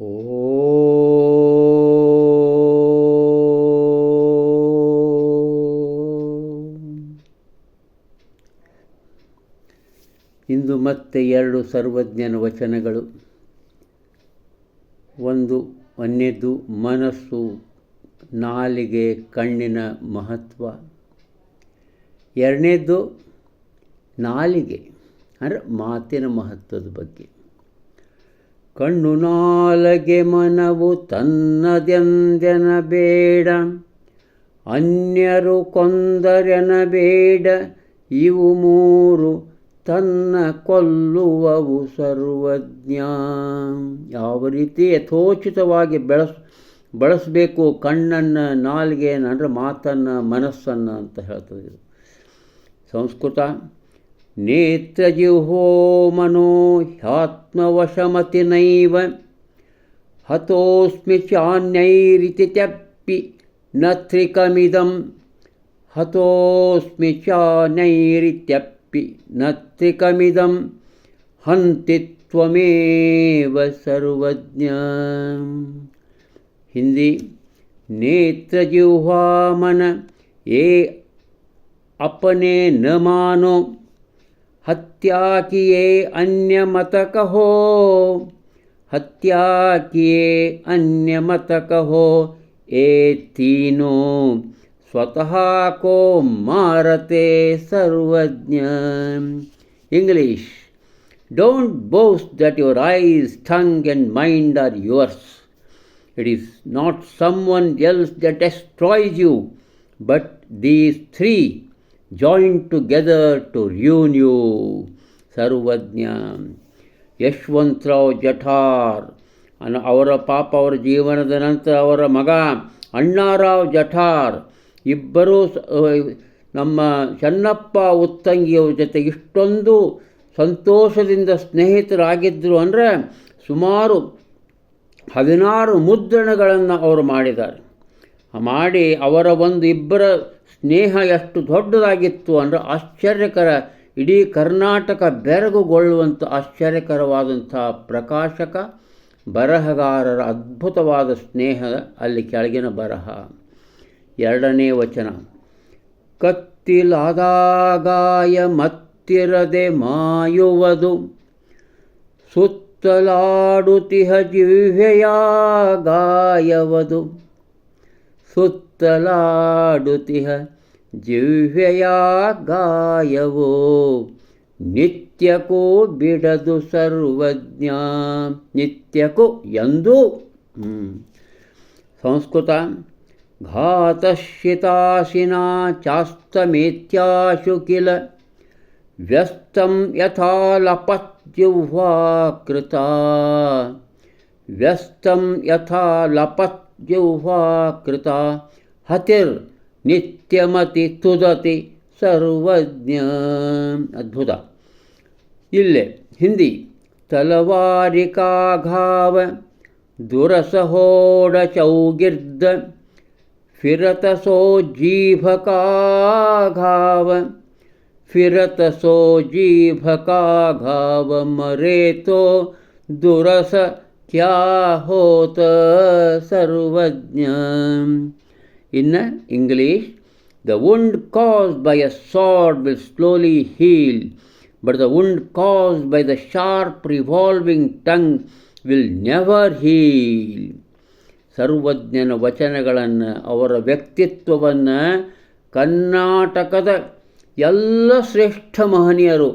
ಇಂದು ಮತ್ತೆ ಎರಡು ಸರ್ವಜ್ಞನ ವಚನಗಳು. ಒಂದು ಒಂದನೇದು ಮನಸ್ಸು, ನಾಲಿಗೆ ಕಣ್ಣಿನ ಮಹತ್ವ. ಎರಡನೇದ್ದು, ನಾಲಿಗೆ, ಅಂದರೆ ಮಾತಿನ ಮಹತ್ವದ ಬಗ್ಗೆ. ಕಣ್ಣು ನಾಲಗೆ ಮನವು ತನ್ನದೆಂದೆನ ಬೇಡ ಅನ್ಯರು ಕೊಂದರೆನ ಬೇಡ ಇವು ಮೂರು ತನ್ನ ಕೊಲ್ಲುವವು ಸರ್ವಜ್ಞ. ಯಾವ ರೀತಿ ಯಥೋಚಿತವಾಗಿ ಬೆಳೆಸ್, ಬಳಸಬೇಕು ಕಣ್ಣನ್ನು ನಾಲ್ಗೆ ಅಂದರೆ ಮಾತನ್ನು, ಮನಸ್ಸನ್ನು ಅಂತ ಹೇಳ್ತದೆ ಇದು. ಸಂಸ್ಕೃತ नेत्रजिह्वो नेत्रजुहोमनो ह्यात्मवशमतिनैव हतोऽस्मि चान्यैरिति त्यप्पि न त्रिकमिदं हतोऽस्मि चान्यैरित्यपि हन्ति त्वमेव सर्वज्ञ। हिन्दी। नेत्रजिह्वामन ये अपने न मानो हत्या किए अन्य मत कहो। हत्या किए अन्य मत कहो। ए तीनों स्वतः को मारते सर्वज्ञ। English don't boast that your eyes tongue and mind are yours It is not someone else that destroys you, but these three joined together to you. Sarvajna Yashwantrao Jathar ಅನ್ನ ಅವರ ಪಾಪ ಅವರ ಜೀವನದ ನಂತರ ಅವರ ಮಗ ಅಣ್ಣಾರಾವ್ ಜಠಾರ್ ಇಬ್ಬರೂ ನಮ್ಮ ಚನ್ನಪ್ಪ ಉತ್ತಂಗಿಯವ್ರ ಜೊತೆ ಇಷ್ಟೊಂದು ಸಂತೋಷದಿಂದ ಸ್ನೇಹಿತರಾಗಿದ್ದರು ಅಂದರೆ ಸುಮಾರು ಹದಿನಾರು ಮುದ್ರಣಗಳನ್ನು ಅವರು ಮಾಡಿದ್ದಾರೆ ಮಾಡಿ ಅವರ ಒಂದು ಇಬ್ಬರ ಸ್ನೇಹ ಎಷ್ಟು ದೊಡ್ಡದಾಗಿತ್ತು ಅಂದರೆ ಆಶ್ಚರ್ಯಕರ, ಇಡೀ ಕರ್ನಾಟಕ ಬೆರಗುಗೊಳ್ಳುವಂಥ ಆಶ್ಚರ್ಯಕರವಾದಂಥ ಪ್ರಕಾಶಕ, ಬರಹಗಾರರ ಅದ್ಭುತವಾದ ಸ್ನೇಹ ಅಲ್ಲಿ ಕೆಳಗಿನ ಬರಹ. ಎರಡನೇ ವಚನ, ಕತ್ತಿಲಾದಾಗಾಯ ಮತ್ತಿರದೆ ಮಾಯುವುದು ಸುತ್ತ ಸುತ್ತಲಾಡುತಿಹ ಜಿಹ್ವೆಯ ಗಾಯವದು ಸುತ್ತಲಾಡುತಿಹ ಜಿಹ್ವೆಯ ಗಾಯವೋ ನಿತ್ಯಕ್ಕೂ ಬಿಡದು ಸರ್ವಜ್ಞ ನಿತ್ಯಕ್ಕೂ ಎಂದೂ ಸಂಸ್ಕೃತ ಘಾತಶಿತಾಶಿನಾ ಚಾಸ್ತಮೇತ್ಯಾಶು ಕಿಲ ವ್ಯಸ್ತಂ ಯಥಾ ಲಪತ್ जिह्वा कृता व्यस्तं यथा लपत् जिह्वा कृता ಹತಿರ್ನಿತ್ಯಮತಿ ತುದತಿ ಸರ್ವಜ್ಞ ಅದ್ಭುತ ಇಲ್ಲೇ ಹಿಂದಿ ತಲವಾರಿಕಾಘಾವ ದುರಸಹೋಡ ಚೌಗಿರ್ದ ಫಿರತ ಸೋ ಜೀಭಕಾಘಾವ फिरत सो जीभ का घाव मरे तो in English the wound caused by a sword will slowly heal but the wound cause by the sharp revolving tongue will never heal ಸರ್ವಜ್ಞನ ವಚನಗಳನ್ನು, ಅವರ ವ್ಯಕ್ತಿತ್ವವನ್ನು ಕರ್ನಾಟಕದ ಎಲ್ಲ ಶ್ರೇಷ್ಠ ಮಹನೀಯರು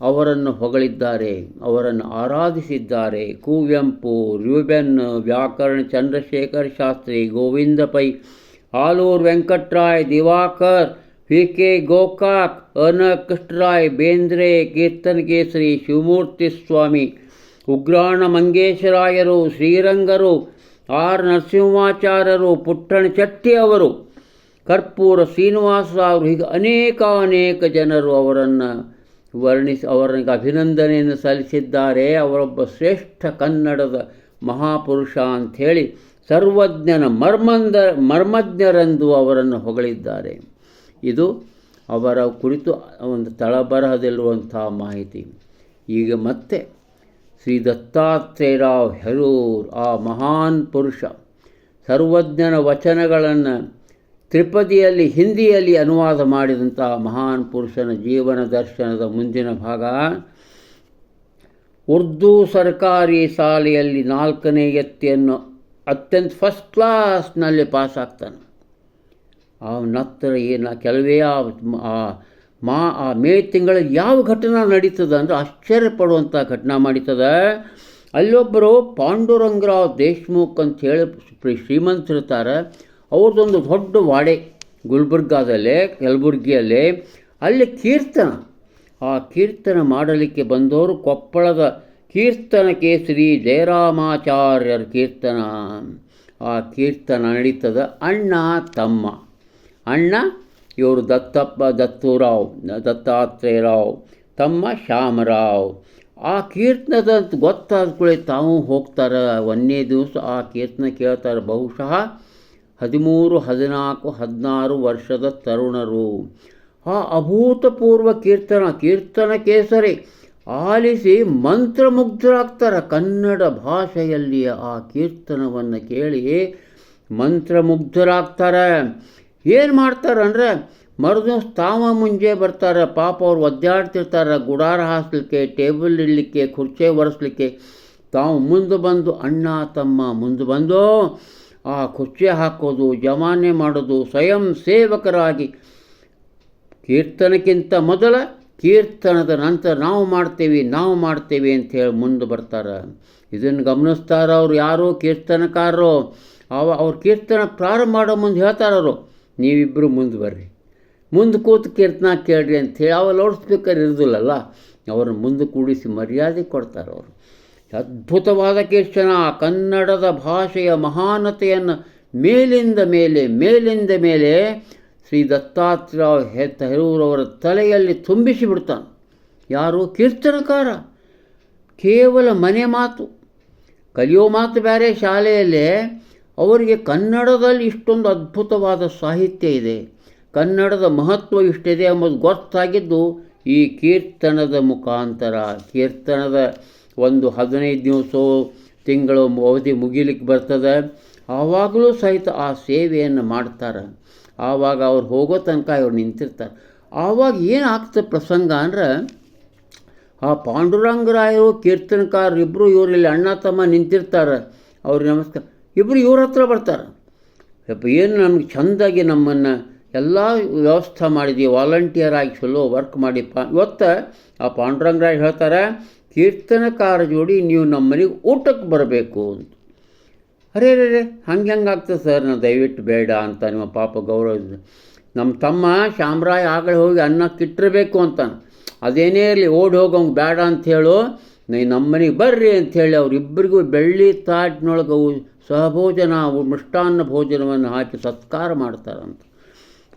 ಅವರನ್ನು ಹೊಗಳಿದ್ದಾರೆ, ಅವರನ್ನು ಆರಾಧಿಸಿದ್ದಾರೆ. ಕುವೆಂಪು, ರುಬೆನ್, ವ್ಯಾಕರಣ, ಚಂದ್ರಶೇಖರ್ ಶಾಸ್ತ್ರಿ ಗೋವಿಂದ ಪೈ ಆಲೂರು ವೆಂಕಟರಾಯ್ ದಿವಾಕರ್ ವಿ ಕೆ ಗೋಕಾಕ್ ಅನಕೃಷ್ಣರಾಯ್ ಬೇಂದ್ರೆ ಕೀರ್ತನ ಕೇಸರಿ ಶಿವಮೂರ್ತಿ ಸ್ವಾಮಿ, ಉಗ್ರಾಣ ಮಂಗೇಶರಾಯರು, ಶ್ರೀರಂಗರು, ಆರ್. ನರಸಿಂಹಾಚಾರ್ಯರು, ಪುಟ್ಟಣ ಚಟ್ಟಿ ಅವರು, ಕರ್ಪೂರ ಶ್ರೀನಿವಾಸರಾವ್ ಹೀಗೆ ಅನೇಕ ಅನೇಕ ಜನರು ಅವರನ್ನು ವರ್ಣಿಸಿ ಅವರಿಗೆ ಅಭಿನಂದನೆಯನ್ನು ಸಲ್ಲಿಸಿದ್ದಾರೆ. ಅವರೊಬ್ಬ ಶ್ರೇಷ್ಠ ಕನ್ನಡದ ಮಹಾಪುರುಷ ಅಂಥೇಳಿ ಸರ್ವಜ್ಞನ ಮರ್ಮಂದ ಮರ್ಮಜ್ಞರೆಂದು ಅವರನ್ನು ಹೊಗಳಿದ್ದಾರೆ. ಇದು ಅವರ ಕುರಿತು ಒಂದು ತಳಬರಹದಲ್ಲಿರುವಂತಹ ಮಾಹಿತಿ. ಈಗ ಮತ್ತೆ ಶ್ರೀ ದತ್ತಾತ್ರೇಯರಾವ್ ಹೆರೂರ್, ಆ ಮಹಾನ್ ಪುರುಷ, ಸರ್ವಜ್ಞನ ವಚನಗಳನ್ನು ತ್ರಿಪದಿಯಲ್ಲಿ, ಹಿಂದಿಯಲ್ಲಿ ಅನುವಾದ ಮಾಡಿದಂತಹ ಮಹಾನ್ ಪುರುಷನ ಜೀವನ ದರ್ಶನದ ಮುಂದಿನ ಭಾಗ, ಉರ್ದು ಸರ್ಕಾರಿ ಶಾಲೆಯಲ್ಲಿ ನಾಲ್ಕನೇ ಎತ್ತಿಯನ್ನು ಅತ್ಯಂತ ಫಸ್ಟ್ ಕ್ಲಾಸ್ನಲ್ಲಿ ಪಾಸ್ ಆಗ್ತಾನೆ. ಅವನ ಹತ್ರ ಏನು ಕೆಲವೇ ಆ ಮಾ, ಆ ಮೇ ತಿಂಗಳ ಯಾವ ಘಟನೆ ನಡೀತದೆ ಅಂದ್ರೆ ಆಶ್ಚರ್ಯ ಪಡುವಂಥ ಘಟನೆ ಮಾಡೀತದೆ ಅಲ್ಲೊಬ್ಬರು ಪಾಂಡುರಂಗರಾವ್ ದೇಶ್ಮುಖ್ ಅಂತ ಹೇಳಿ ಶ್ರೀ ಶ್ರೀಮಂತರಿರ್ತಾರೆ ಅವ್ರದ್ದೊಂದು ದೊಡ್ಡ ವಾಡೆ ಗುಲ್ಬರ್ಗಾದಲ್ಲಿ, ಕಲಬುರ್ಗಿಯಲ್ಲಿ. ಅಲ್ಲಿ ಕೀರ್ತನ, ಆ ಕೀರ್ತನ ಮಾಡಲಿಕ್ಕೆ ಬಂದವರು ಕೊಪ್ಪಳದ ಕೀರ್ತನ ಕೇಸರಿ ಜಯರಾಮಾಚಾರ್ಯರ ಕೀರ್ತನ. ಆ ಕೀರ್ತನ ನಡೀತದ ಅಣ್ಣ ತಮ್ಮ. ಅಣ್ಣ ಇವರು ದತ್ತಪ್ಪ, ದತ್ತುರಾವ್, ದತ್ತಾತ್ರೇಯರಾವ್, ತಮ್ಮ ಶ್ಯಾಮರಾವ್. ಆ ಕೀರ್ತನದ ಗೊತ್ತಾದ ಕೂಡಲೇ ತಾವು ಹೋಗ್ತಾರೆ. ಒಂದನೇ ದಿವಸ ಆ ಕೀರ್ತನ ಕೇಳ್ತಾರೆ. ಬಹುಶಃ ಹದಿಮೂರು, ಹದಿನಾಲ್ಕು, ಹದಿನಾರು ವರ್ಷದ ತರುಣರು. ಆ ಅಭೂತಪೂರ್ವ ಕೀರ್ತನ ಕೀರ್ತನ ಕೇಸರಿ. ಆಲಿಸಿ ಮಂತ್ರಮುಗ್ಧರಾಗ್ತಾರೆ. ಕನ್ನಡ ಭಾಷೆಯಲ್ಲಿಯ ಆ ಕೀರ್ತನವನ್ನು ಕೇಳಿ ಮಂತ್ರಮುಗ್ಧರಾಗ್ತಾರೆ. ಏನು ಮಾಡ್ತಾರೆ ಅಂದರೆ ಮರುದಿವ್ಸ ತಾವ ಮುಂಜೆ ಬರ್ತಾರೆ, ಪಾಪ ಅವ್ರು ಒದ್ದಾಡ್ತಿರ್ತಾರೆ, ಗುಡಾರ ಹಾಸ್ಲಿಕ್ಕೆ, ಟೇಬಲ್ ಇಡಲಿಕ್ಕೆ, ಕುರ್ಚೆ ಒರೆಸ್ಲಿಕ್ಕೆ. ತಾವು ಮುಂದೆ ಬಂದು ಅಣ್ಣ, ತಮ್ಮ ಮುಂದೆ ಬಂದು ಆ ಕುರ್ಚೆ ಹಾಕೋದು, ಜಮಾನೆ ಮಾಡೋದು, ಸ್ವಯಂ ಸೇವಕರಾಗಿ ಕೀರ್ತನಕ್ಕಿಂತ ಮೊದಲ ಕೀರ್ತನದ ನಂತರ ನಾವು ಮಾಡ್ತೇವೆ ನಾವು ಮಾಡ್ತೇವೆ ಹೇಳಿ ಮುಂದೆ ಬರ್ತಾರೆ. ಇದನ್ನು ಗಮನಿಸ್ತಾರೆ ಅವ್ರು ಯಾರೋ ಕೀರ್ತನಕಾರರು, ಅವ ಅವ್ರ ಕೀರ್ತನ ಪ್ರಾರಂಭ ಮಾಡೋ ಮುಂದೆ ಹೇಳ್ತಾರೆ ಅವರು ನೀವಿಬ್ಬರು ಮುಂದೆ ಬರ್ರಿ. ಮುಂದೆ ಕೂತು ಕೀರ್ತನ ಕೇಳ್ರಿ ಅಂಥೇಳಿ ಅವ ಲೌಡ್ ಸ್ಪೀಕರ್ ಇರೋದಿಲ್ಲಲ್ಲ, ಅವ್ರನ್ನ ಮುಂದೆ ಕೂಡಿಸಿ ಮರ್ಯಾದೆ ಕೊಡ್ತಾರೆ ಅವರು. ಅದ್ಭುತವಾದ ಕೀರ್ತನ, ಕನ್ನಡದ ಭಾಷೆಯ ಮಹಾನತೆಯನ್ನು ಮೇಲಿಂದ ಮೇಲೆ ಮೇಲಿಂದ ಮೇಲೆ ಶ್ರೀ ದತ್ತಾತ್ರೇಯ ಹೆತ್ತ ಹೆರೂರವರ ತಲೆಯಲ್ಲಿ ತುಂಬಿಸಿ ಬಿಡ್ತಾನೆ. ಯಾರು ಕೀರ್ತನಕಾರ. ಕೇವಲ ಮನೆ ಮಾತು. ಕಲಿಯೋ ಮಾತು ಬೇರೆ ಶಾಲೆಯಲ್ಲೇ ಅವರಿಗೆ ಕನ್ನಡದಲ್ಲಿ ಇಷ್ಟೊಂದು ಅದ್ಭುತವಾದ ಸಾಹಿತ್ಯ ಇದೆ. ಕನ್ನಡದ ಮಹತ್ವ ಇಷ್ಟಿದೆ ಎಂಬುದು ಗೊತ್ತಾಗಿದ್ದು, ಈ ಕೀರ್ತನದ ಮುಖಾಂತರ, ಕೀರ್ತನದ ಒಂದು ಹದಿನೈದು ದಿವಸ ತಿಂಗಳು ಅವಧಿ ಮುಗಿಲಿಕ್ಕೆ ಬರ್ತದೆ. ಆವಾಗಲೂ ಸಹಿತ ಆ ಸೇವೆಯನ್ನು ಮಾಡ್ತಾರೆ. ಆವಾಗ ಅವ್ರು ಹೋಗೋ ತನಕ ಇವ್ರು ನಿಂತಿರ್ತಾರೆ. ಆವಾಗ ಏನು ಆಗ್ತದೆ ಪ್ರಸಂಗ ಅಂದ್ರೆ, ಆ ಪಾಂಡುರಂಗರಾಯರು ಕೀರ್ತನಕಾರರು ಇಬ್ಬರು ಇವರಲ್ಲಿ ಅಣ್ಣ ತಮ್ಮ ನಿಂತಿರ್ತಾರೆ. ಅವ್ರಿಗೆ ನಮಸ್ಕಾರ. ಇಬ್ಬರು ಇವ್ರ ಹತ್ರ ಬರ್ತಾರೆ. ಯಪ್ಪ, ಏನು ನಮ್ಗೆ ಚೆಂದಾಗಿ ನಮ್ಮನ್ನು ಎಲ್ಲ ವ್ಯವಸ್ಥೆ ಮಾಡಿದ್ವಿ. ವಾಲಂಟಿಯರ್ ಆಗಿ ಚಲೋ ವರ್ಕ್ ಮಾಡಿಪ್ಪ. ಇವತ್ತು ಆ ಪಾಂಡುರಂಗರಾಯ್ ಹೇಳ್ತಾರೆ, ಕೀರ್ತನಕಾರ ಜೋಡಿ ನೀವು ನಮ್ಮ ಮನೆಗೆ ಊಟಕ್ಕೆ ಬರಬೇಕು ಅಂತ. ಅರೇ ರೇ ರೇ ಹಂಗೆ ಹೆಂಗೆ ಆಗ್ತದೆ ಸರ್? ನಾನು ದಯವಿಟ್ಟು ಬೇಡ ಅಂತ ನಿಮ್ಮ ಪಾಪ ಗೌರವ ನಮ್ಮ ತಮ್ಮ ಶಾಮರಾಯ್ ಆಗಲೇ ಹೋಗಿ ಅನ್ನ ಕಿಟ್ಟಿರಬೇಕು ಅಂತಾನೆ. ಅದೇನೇ ಇರಲಿ, ಓಡಿ ಹೋಗೋಂಗೆ ಬೇಡ ಅಂಥೇಳು ನೀ ನಮ್ಮ ಮನೆಗೆ ಬರ್ರಿ ಅಂಥೇಳಿ ಅವರಿಬ್ಬರಿಗೂ ಬೆಳ್ಳಿ ತಾಟಿನೊಳಗೆ ಸಹಭೋಜನ ಮೃಷ್ಟಾನ್ನ ಭೋಜನವನ್ನು ಹಾಕಿ ಸತ್ಕಾರ ಮಾಡ್ತಾರಂತ.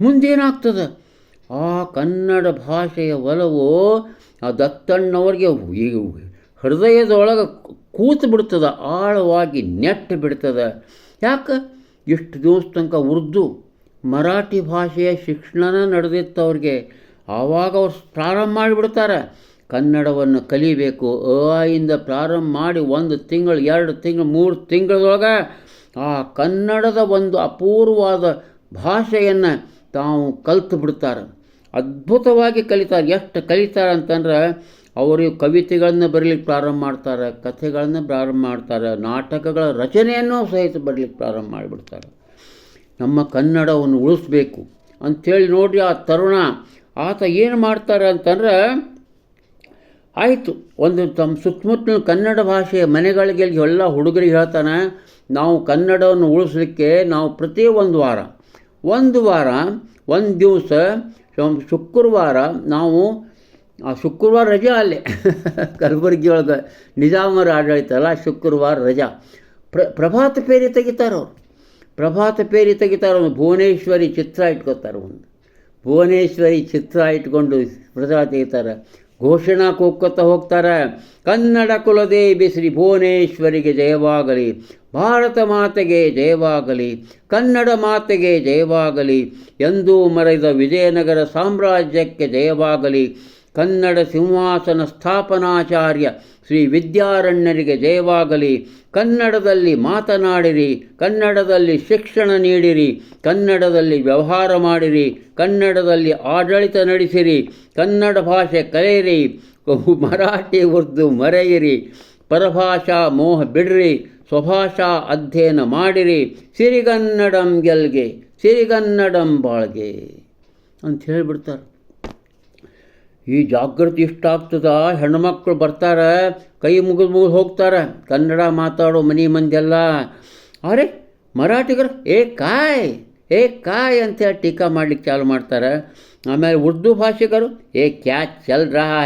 ಮುಂದೇನಾಗ್ತದೆ? ಆ ಕನ್ನಡ ಭಾಷೆಯ ಒಲವು ಆ ದತ್ತಣ್ಣವ್ರಿಗೆ ಈಗ ಹೃದಯದೊಳಗೆ ಕೂತು ಬಿಡ್ತದೆ, ಆಳವಾಗಿ ನೆಟ್ಟು ಬಿಡ್ತದೆ. ಯಾಕೆ? ಎಷ್ಟು ದಿವಸ ತನಕ ಉರ್ದು ಮರಾಠಿ ಭಾಷೆಯ ಶಿಕ್ಷಣನ ನಡೆದಿತ್ತು ಅವ್ರಿಗೆ. ಆವಾಗ ಅವ್ರು ಪ್ರಾರಂಭ ಮಾಡಿಬಿಡ್ತಾರೆ. ಕನ್ನಡವನ್ನು ಕಲಿಬೇಕು. ಅ ಇಂದ ಪ್ರಾರಂಭ ಮಾಡಿ ಒಂದು ತಿಂಗಳು, ಎರಡು ತಿಂಗಳು, ಮೂರು ತಿಂಗಳೊಳಗೆ ಆ ಕನ್ನಡದ ಒಂದು ಅಪೂರ್ವವಾದ ಭಾಷೆಯನ್ನು ತಾವು ಕಲ್ತು ಬಿಡ್ತಾರೆ. ಅದ್ಭುತವಾಗಿ ಕಲಿತಾರೆ. ಎಷ್ಟು ಕಲಿತಾರೆ ಅಂತಂದ್ರೆ ಅವರು ಕವಿತೆಗಳನ್ನು ಬರಲಿಕ್ಕೆ ಪ್ರಾರಂಭ ಮಾಡ್ತಾರೆ, ಕಥೆಗಳನ್ನು ಪ್ರಾರಂಭ ಮಾಡ್ತಾರೆ, ನಾಟಕಗಳ ರಚನೆಯನ್ನು ಸಹಿತ ಬರಲಿಕ್ಕೆ ಪ್ರಾರಂಭ ಮಾಡಿಬಿಡ್ತಾರೆ. ನಮ್ಮ ಕನ್ನಡವನ್ನು ಉಳಿಸ್ಬೇಕು ಅಂಥೇಳಿ ನೋಡಿ ಆ ತರುಣ, ಆತ ಏನು ಮಾಡ್ತಾರೆ ಅಂತಂದ್ರೆ, ಆಯಿತು, ಒಂದು ತಮ್ಮ ಸುತ್ತಮುತ್ತಲಿನ ಕನ್ನಡ ಭಾಷೆಯ ಮನೆಗಳಿಗೆ ಎಲ್ಲ ಹುಡುಗರಿಗೆ ಹೇಳ್ತಾನೆ, ನಾವು ಕನ್ನಡವನ್ನು ಉಳಿಸ್ಲಿಕ್ಕೆ ನಾವು ಪ್ರತಿ ಒಂದು ವಾರ ಒಂದು ವಾರ, ಒಂದು ದಿವಸ, ಶುಕ್ರವಾರ ನಾವು ಆ ಶುಕ್ರವಾರ ರಜಾ ಅಲ್ಲಿ. ಕಲಬುರಗಿ ಒಳಗೆ ನಿಜಾಮರ ಆಡಳಿತ ಅಲ್ಲ, ಶುಕ್ರವಾರ ರಜಾ. ಪ್ರ, ಪ್ರಭಾತ ಪೇರಿ ತೆಗಿತಾರೆ ಅವರು. ಪ್ರಭಾತ ಪೇರಿ ತೆಗಿತಾರೆ ಒಂದು ಭುವನೇಶ್ವರಿ ಚಿತ್ರ ಇಟ್ಕೋತಾರೆ ಒಂದು. ಭುವನೇಶ್ವರಿ ಚಿತ್ರ ಇಟ್ಕೊಂಡು ಪ್ರಸಾದ ತೆಗಿತಾರೆ. ಘೋಷಣಾ ಕೂಗ್ಕೊತ ಹೋಗ್ತಾರೆ. ಕನ್ನಡ ಕುಲದೇವಿ ಶ್ರೀ ಭುವನೇಶ್ವರಿಗೆ ಜಯವಾಗಲಿ. ಭಾರತ ಮಾತೆಗೆ ಜಯವಾಗಲಿ. ಕನ್ನಡ ಮಾತೆಗೆ ಜಯವಾಗಲಿ. ಎಂದೂ ಮರೆದ ವಿಜಯನಗರ ಸಾಮ್ರಾಜ್ಯಕ್ಕೆ ಜಯವಾಗಲಿ. ಕನ್ನಡ ಸಿಂಹಾಸನ ಸ್ಥಾಪನಾಚಾರ್ಯ ಶ್ರೀ ವಿದ್ಯಾರಣ್ಯರಿಗೆ ಜಯವಾಗಲಿ. ಕನ್ನಡದಲ್ಲಿ ಮಾತನಾಡಿರಿ, ಕನ್ನಡದಲ್ಲಿ ಶಿಕ್ಷಣ ನೀಡಿರಿ, ಕನ್ನಡದಲ್ಲಿ ವ್ಯವಹಾರ ಮಾಡಿರಿ, ಕನ್ನಡದಲ್ಲಿ ಆಡಳಿತ ನಡೆಸಿರಿ, ಕನ್ನಡ ಭಾಷೆ ಕಲಿಯಿರಿ ಮರಾಠಿ ಉರ್ದು ಮರೆಯಿರಿ, ಪರಭಾಷಾ ಮೋಹ ಬಿಡ್ರಿ, ಸ್ವಭಾಷಾ ಅಧ್ಯಯನ ಮಾಡಿರಿ, ಸಿರಿಗನ್ನಡಂ ಗೆಲ್ಗೆ, ಸಿರಿಗನ್ನಡಂ ಬಾಳ್ಗೆ ಅಂತ ಹೇಳಿಬಿಡ್ತಾರೆ. ಈ ಜಾಗೃತಿ ಇಷ್ಟ ಆಗ್ತದ ಹೆಣ್ಮಕ್ಳು ಬರ್ತಾರೆ, ಕೈ ಮುಗಿದು ಮುಗಿದು ಹೋಗ್ತಾರೆ. ಕನ್ನಡ ಮಾತಾಡೋ ಮನೆ ಮಂದೆಲ್ಲ ಅರೆ, ಮರಾಠಿಗರು, ಏ ಕಾಯ್ ಏ ಕಾಯ್ ಅಂತೇಳಿ ಟೀಕಾ ಮಾಡ್ಲಿಕ್ಕೆ ಚಾಲು ಮಾಡ್ತಾರೆ. ಆಮೇಲೆ ಉರ್ದು ಭಾಷಿಗರು, ಏ ಕ್ಯಾ ಚಲ್ ರಹಾ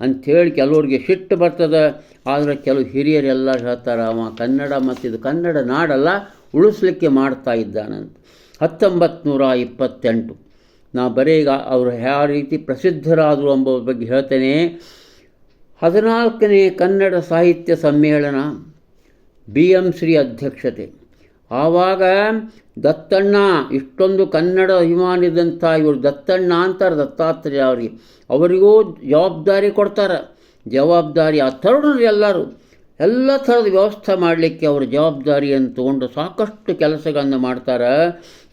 ಅಂಥೇಳಿ ಕೆಲವ್ರಿಗೆ ಸಿಟ್ಟು ಬರ್ತದೆ. ಆದರೆ ಕೆಲವು ಹಿರಿಯರೆಲ್ಲ ಹೇಳ್ತಾರೆ, ಅವ ಕನ್ನಡ ಮತ್ತು ಇದು ಕನ್ನಡ ನಾಡಲ್ಲ, ಉಳಿಸ್ಲಿಕ್ಕೆ ಮಾಡ್ತಾ ಇದ್ದಾನಂತ. ಹತ್ತೊಂಬತ್ತು ನೂರ ಇಪ್ಪತ್ತೆಂಟು. ನಾ ಬರೀ ಅವರು ಯಾವ ರೀತಿ ಪ್ರಸಿದ್ಧರಾದರು ಎಂಬ ಬಗ್ಗೆ ಹೇಳ್ತೇನೆ. ಹದಿನಾಲ್ಕನೇ ಕನ್ನಡ ಸಾಹಿತ್ಯ ಸಮ್ಮೇಳನ ಬಿ ಎಂ ಶ್ರೀ ಅಧ್ಯಕ್ಷತೆ. ಆವಾಗ ದತ್ತಣ್ಣ, ಇಷ್ಟೊಂದು ಕನ್ನಡ ಅಭಿಮಾನಿದಂಥ ಇವರು ದತ್ತಣ್ಣ ಅಂತಾರೆ ದತ್ತಾತ್ರೇಯ ಅವರಿಗೆ. ಅವರಿಗೂ ಜವಾಬ್ದಾರಿ ಕೊಡ್ತಾರೆ. ಜವಾಬ್ದಾರಿ ಆ ತರುಣರು ಎಲ್ಲರೂ. ಎಲ್ಲ ಥರದ ವ್ಯವಸ್ಥೆ ಮಾಡಲಿಕ್ಕೆ ಅವರು ಜವಾಬ್ದಾರಿಯನ್ನು ತೊಗೊಂಡು ಸಾಕಷ್ಟು ಕೆಲಸಗಳನ್ನು ಮಾಡ್ತಾರೆ.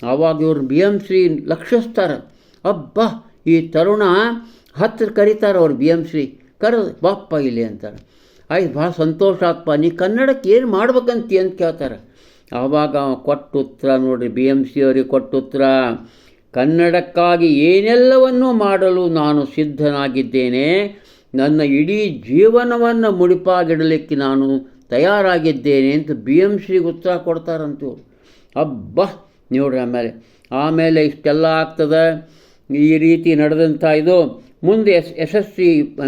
ಆವಾಗ ಇವರು ಬಿ ಎಂ ಶ್ರೀ ಲಕ್ಷಿಸ್ತಾರೆ. ಅಬ್ಬಾ, ಈ ತರುಣ ಹತ್ತಿರ ಕರೀತಾರೆ ಅವ್ರು ಬಿ ಎಂ ಶ್ರೀ ಕರೆದು, ಬಾಪ್ಪ ಇಲ್ಲಿ ಅಂತಾರೆ. ಆಯ್ತು ಭಾಳ ಸಂತೋಷ ಆತ್ಪ. ನೀ ಕನ್ನಡಕ್ಕೆ ಏನು ಮಾಡ್ಬೇಕಂತಿ ಅಂತ ಕೇಳ್ತಾರೆ. ಆವಾಗ ಕೊಟ್ಟ ಉತ್ತರ ನೋಡಿರಿ ಬಿ ಎಂ ಸಿ ಅವರಿಗೆ ಕೊಟ್ಟ ಉತ್ತರ, ಕನ್ನಡಕ್ಕಾಗಿ ಏನೆಲ್ಲವನ್ನೂ ಮಾಡಲು ನಾನು ಸಿದ್ಧನಾಗಿದ್ದೇನೆ. ನನ್ನ ಇಡೀ ಜೀವನವನ್ನು ಮುಡಿಪಾಗಿಡಲಿಕ್ಕೆ ನಾನು ತಯಾರಾಗಿದ್ದೇನೆ ಅಂತ ಬಿ ಎಂ ಶ್ರೀಗೆ ಉತ್ತರ ಕೊಡ್ತಾರಂತೂ ಅಬ್ಬ, ನೋಡ್ರಿ ಆಮೇಲೆ. ಆಮೇಲೆ ಇಷ್ಟೆಲ್ಲ ಆಗ್ತದೆ. ಈ ರೀತಿ ನಡೆದಂಥ ಇದು. ಮುಂದೆ ಎಸ್ ಎಸ್ ಎಸ್ ಸಿ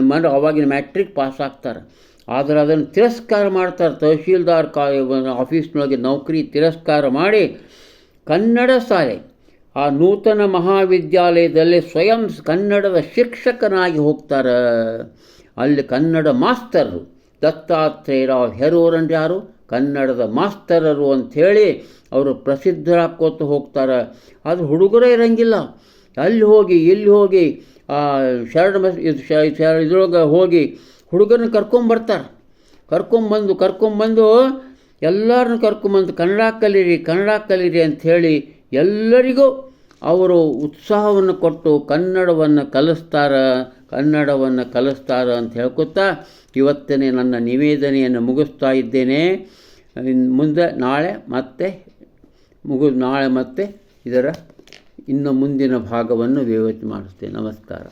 ಮನ, ಅವಾಗಿನ ಮ್ಯಾಟ್ರಿಕ್ ಪಾಸ್ ಆಗ್ತಾರೆ. ಆದರೆ ಅದನ್ನು ತಿರಸ್ಕಾರ ಮಾಡ್ತಾರೆ. ತಹಶೀಲ್ದಾರ್ ಕಾ ಆಫೀಸ್ನೊಳಗೆ ನೌಕರಿ ತಿರಸ್ಕಾರ ಮಾಡಿ ಕನ್ನಡ ಶಾಲೆ ಆ ನೂತನ ಮಹಾವಿದ್ಯಾಲಯದಲ್ಲಿ ಸ್ವಯಂ ಕನ್ನಡದ ಶಿಕ್ಷಕನಾಗಿ ಹೋಗ್ತಾರೆ. ಅಲ್ಲಿ ಕನ್ನಡ ಮಾಸ್ತರರು. ದತ್ತಾತ್ರೇಯರಾವ್ ಹೆರೂರಂದ್ರೆ ಯಾರು? ಕನ್ನಡದ ಮಾಸ್ತರರು ಅಂಥೇಳಿ ಅವರು ಪ್ರಸಿದ್ಧರಾಕೋತ ಹೋಗ್ತಾರೆ. ಆದರೆ ಹುಡುಗರೇ ಇರಂಗಿಲ್ಲ. ಅಲ್ಲಿ ಹೋಗಿ, ಇಲ್ಲಿ ಹೋಗಿ ಶರಣ ಇದು ಇದ್ರೊಳಗೆ ಹೋಗಿ ಹುಡುಗರನ್ನ ಕರ್ಕೊಂಬರ್ತಾರೆ ಕರ್ಕೊಂಬಂದು ಕರ್ಕೊಂಬಂದು ಎಲ್ಲರನ್ನ ಕರ್ಕೊಂಬಂದು ಕನ್ನಡ ಕಲೀರಿ ಕನ್ನಡ ಕಲೀರಿ ಅಂಥೇಳಿ ಎಲ್ಲರಿಗೂ ಅವರು ಉತ್ಸಾಹವನ್ನು ಕೊಟ್ಟು ಕನ್ನಡವನ್ನು ಕಲಿಸ್ತಾರ ಕನ್ನಡವನ್ನು ಕಲಿಸ್ತಾರ ಅಂತ ಹೇಳ್ಕೊತಾ ಇವತ್ತನೇ ನನ್ನ ನಿವೇದನೆಯನ್ನು ಮುಗಿಸ್ತಾ ಇದ್ದೇನೆ. ಮುಂದೆ ನಾಳೆ ಮತ್ತೆ ಮುಗಿದು ನಾಳೆ ಮತ್ತೆ ಇದರ ಇನ್ನು ಮುಂದಿನ ಭಾಗವನ್ನು ವಿವೇಚನೆ ಮಾಡಿಸ್ತೇನೆ. ನಮಸ್ಕಾರ.